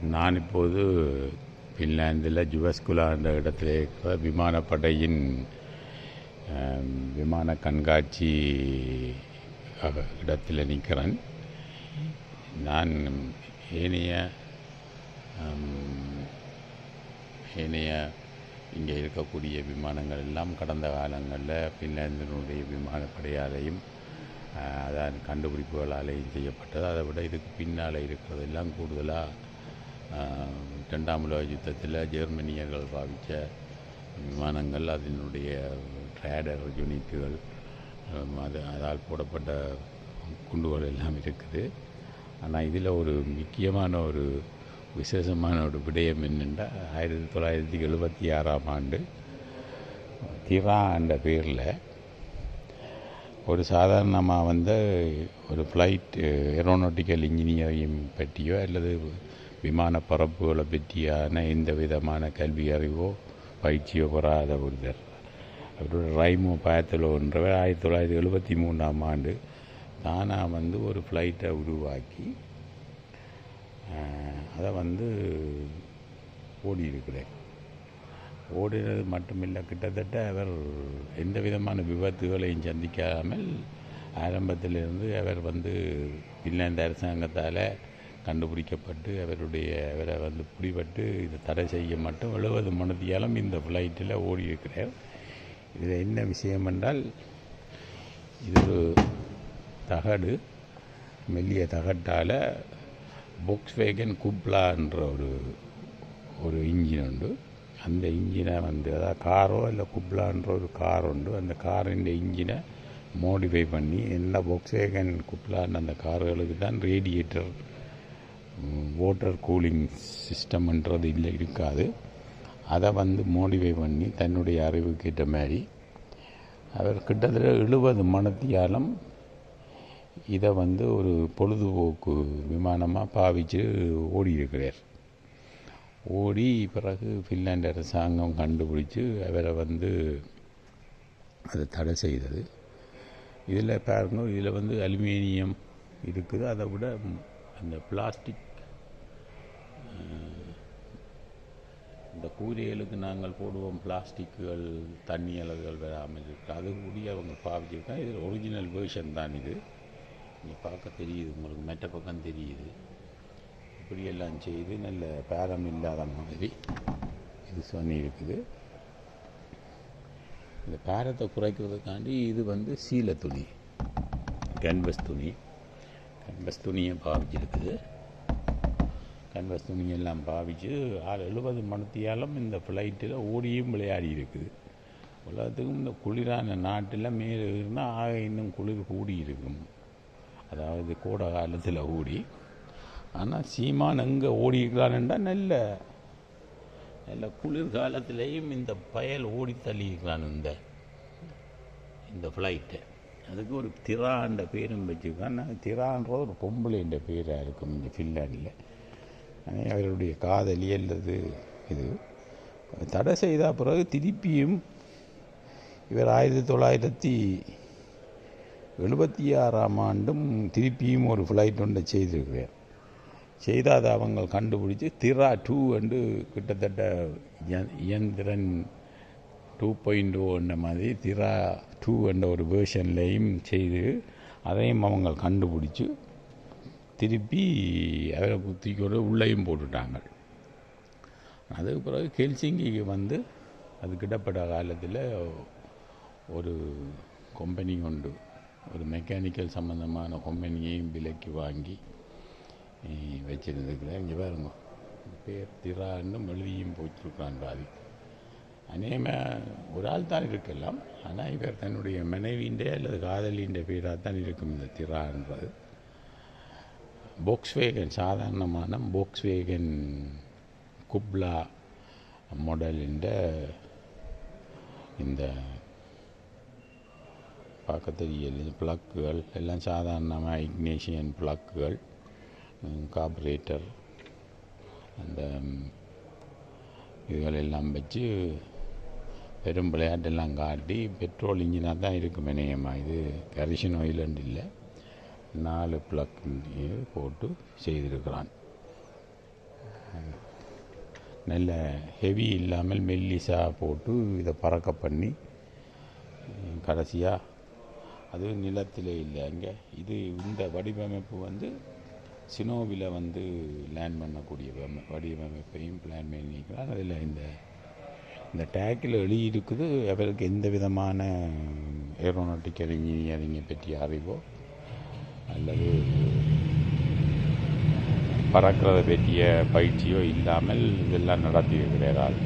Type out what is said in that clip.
நான் இப்போது ஃபின்லாந்தில் ஜுவஸ்குலா என்ற இடத்திலே இருக்கிற விமானப்படையின் விமான கண்காட்சி இடத்தில் நிற்கிறேன். நான் ஏனைய ஏனைய இங்கே இருக்கக்கூடிய விமானங்கள் எல்லாம் கடந்த காலங்களில் ஃபின்லாந்தினுடைய விமானப்படையாலையும் அதான் கண்டுபிடிப்புகளாலேயும் செய்யப்பட்டது. அதை விட இதுக்கு பின்னால் இருக்கிறதெல்லாம் கூடுதலாக ரெண்டாம் உலக யுத்தத்தில் ஜெர்மனியர்கள் பாவித்த விமானங்கள் அதனுடைய ட்ரேடர் யூனிட்டுகள் அது அதால் போடப்பட்ட குண்டுகள் எல்லாம் இருக்குது. ஆனால் இதில் ஒரு முக்கியமான ஒரு விசேஷமான ஒரு விடயம் என்னென்றால் ஆயிரத்தி தொள்ளாயிரத்தி எழுபத்தி ஆறாம் ஆண்டு திரா என்ற பேரில் ஒரு சாதாரணமாக வந்து ஒரு ஃப்ளைட் ஏரோநாட்டிக்கல் இன்ஜினியரிங் பற்றியோ அல்லது விமான பரப்புகளை பற்றியான எந்த விதமான கல்வி அறிவோ பயிற்சியோ பெறாத ஒருத்தர் அவரோட ரைமோ பயத்தலோன்றவர் ஆயிரத்தி தொள்ளாயிரத்தி எழுபத்தி மூணாம் ஆண்டு தானாக வந்து ஒரு ஃப்ளைட்டை உருவாக்கி அதை வந்து ஓடி இருக்கிறேன் ஓடினது மட்டுமில்லை கிட்டத்தட்ட அவர் எந்த விதமான விபத்துகளையும் சந்திக்காமல் ஆரம்பத்திலிருந்து அவர் வந்து பின்லாந்து அரசாங்கத்தால் கண்டுபிடிக்கப்பட்டு அவருடைய அவரை வந்து பிடிபட்டு இதை தடை செய்ய மட்டும் எழுபது மணித்தியாலும் இந்த ஃப்ளைட்டில் ஓடி இருக்கிறார். இதில் என்ன விஷயம் என்றால் இது ஒரு தகடு மெல்லிய தகட்டால் பொக்ஸ் வேகன் குப்லான்ற ஒரு ஒரு இன்ஜின் உண்டு. அந்த இன்ஜினை வந்து அதாவது காரோ இல்லை குப்லான்ற ஒரு கார் உண்டு. அந்த காரின் இன்ஜினை மோடிஃபை பண்ணி என்ன பொக்ஸ் வேகன் குப்லான்னு அந்த கார்களுக்கு தான் ரேடியேட்டர் வாட்டர் கூலிங் சிஸ்டம்ன்றது இல்லை இருக்காது. அதை வந்து மோடிஃபை பண்ணி தன்னுடைய அறிவுக்கேற்ற மாதிரி அவர் கிட்டத்தட்ட எழுபது மணத்தியாலும் இதை வந்து ஒரு பொழுதுபோக்கு விமானமாக பாவிச்சு ஓடி இருக்கிறார் ஓடி பிறகு ஃபின்லாந்து அரசாங்கம் கண்டுபிடிச்சு அவரை வந்து அதை தடை செய்தது. இதில் பாருங்கள் இதில் வந்து அலுமினியம் இருக்குது. அதை விட அந்த பிளாஸ்டிக் இந்த கூரைகளுக்கு நாங்கள் போடுவோம் பிளாஸ்டிக்குகள் தண்ணி அளவுகள் வராமல் இருக்குது அது கூடிய அவங்க பாவிச்சிருக்காங்க இது ஒரிஜினல் வேர்ஷன் தான் இது. நீ பார்க்க தெரியுது உங்களுக்கு மெட்ட பக்கம் தெரியுது. இப்படியெல்லாம் செய்து நல்ல பேரம் இல்லாத மாதிரி இது சொல்லி இருக்குது இந்த பேரத்தை குறைக்கிறதுக்காண்டி இது வந்து சீல துணி கேன்வஸ் துணி. கேன்வஸ் துணியை பாவிச்சிருக்குது. கேன்வஸ் துணியெல்லாம் பாவிச்சு ஆறு எழுபது மணத்தியாலும் இந்த ஃப்ளைட்டில் ஓடியும் விளையாடி இருக்குது. உலகத்துக்கும் இந்த குளிரான நாட்டில் மேலே இருந்தால் ஆக இன்னும் குளிர் கூடி இருக்கும். அதாவது கோடை காலத்தில் ஓடி. ஆனால் சீமான் எங்கே ஓடி நல்ல. நல்ல நல்ல குளிர்காலத்திலேயும் இந்த பயல் ஓடி தள்ளியிருக்கிறான் இந்த இந்த ஃப்ளைட்டை அதுக்கு ஒரு திரான்ற பேரும் வச்சுருக்கான். திரான்ற ஒரு பொம்பளைன்ற பேராக இருக்கும் இந்த ஃபின்லாண்டில் அவர்களுடைய காதலி அல்லது இது. தடை செய்த பிறகு திருப்பியும் இவர் ஆயிரத்தி தொள்ளாயிரத்தி எழுபத்தி ஆறாம் ஆண்டும் திருப்பியும் ஒரு ஃப்ளைட் ஒன்று செய்திருக்கிறார். செய்தாத அவங்க கண்டுபிடிச்சி திரா டூ என்று கிட்டத்தட்ட இயந்திரன் டூ பாயிண்ட் ஓன்ற மாதிரி திரா டூ என்ற ஒரு வேர்ஷன்லேயும் செய்து அதையும் அவங்க கண்டுபிடிச்சி திருப்பி அதில் குத்தி கொண்டு உள்ளேயும் போட்டுட்டாங்க. அதுக்கு பிறகு கெல்சிங்கிக்கு வந்து அது கிட்டப்பட்ட காலத்தில் ஒரு கம்பெனி கொண்டு ஒரு மெக்கானிக்கல் சம்மந்தமான கம்பெனியையும் விலைக்கு வாங்கி வச்சுருந்துருக்குறேன் இங்கே பாருங்க. பேர் திரான்னு எழுதியும் போட்டிருக்கான் பாதி. அநேமே ஒரு ஆள் தான் இருக்கலாம். ஆனால் இவர் தன்னுடைய மனைவியின் அல்லது காதலின்ற பேராக தான் இருக்கும் இந்த திரான்றது. போக்ஸ்வேகன் சாதாரணமான போக்ஸ்வேகன் குப்லா மாடலின் இந்த பார்க்க தெரியல ப்ளக்குகள் எல்லாம் சாதாரணமாக இக்னேஷியன் ப்ளக்குகள் கார்பரேட்டர் அந்த இதுகளெல்லாம் வச்சு பெரும் விளையாட்டெல்லாம் காட்டி பெட்ரோல் இன்ஜினாக தான் இருக்கும் இணையமாக இது கரிஷன் ஆயிலண்ட் இல்லை. நாலு ப்ளக் போட்டு செய்திருக்கிறான். நல்ல ஹெவி இல்லாமல் மெல்லிசா போட்டு இதை பறக்க பண்ணி கடைசியாக அது நிலத்திலே இல்லை. அங்கே இது இந்த வடிவமைப்பு வந்து சினோவில் வந்து லேண்ட் பண்ணக்கூடிய வடிவமைப்பையும் பிளான் பண்ணிக்கிறான் அதில் இந்த இந்த டேக்கில் எழுதியிருக்குது அவருக்கு எந்த விதமான ஏரோநாட்டிக்கல் இன்ஜினியரிங்கை பற்றிய அறிவோ அல்லது பறக்கிறத பற்றிய பயிற்சியோ இல்லாமல் இதெல்லாம் நடத்தி இருக்கிறார்கள்